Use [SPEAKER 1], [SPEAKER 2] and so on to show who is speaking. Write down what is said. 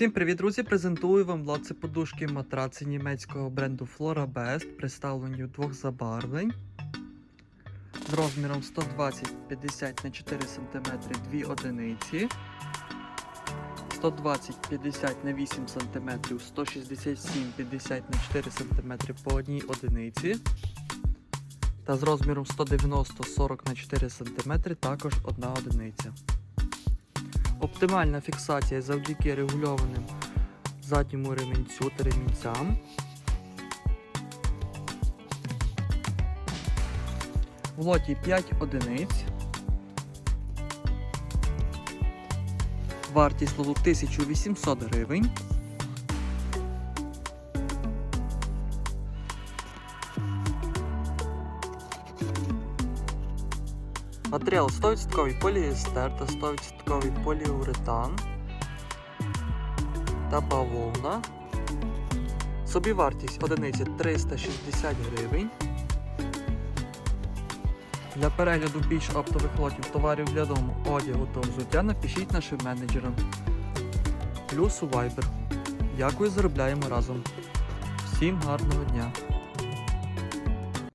[SPEAKER 1] Всім привіт, друзі! Презентую вам лоци подушки матраци німецького бренду Flora Best, представлені у двох забарвлень. З розміром 120-50 на 4 см 2 одиниці. 120-50 на 8 см, 167-50 на 4 см по одній одиниці. Та з розміром 190-40 на 4 см також одна одиниця. Оптимальна фіксація завдяки регульованим задньому ремінцю та ремінцям. В лоті 5 одиниць. Вартість лоту 1800 гривень. Матеріал 100% поліестер та 100% поліуретан та бавовна. Собівартість одиниці 360 гривень. Для перегляду більш оптових лотів товарів для дому, одягу та взуття напишіть нашим менеджерам. Плюс у Viber. Дякую, заробляємо разом. Всім гарного дня!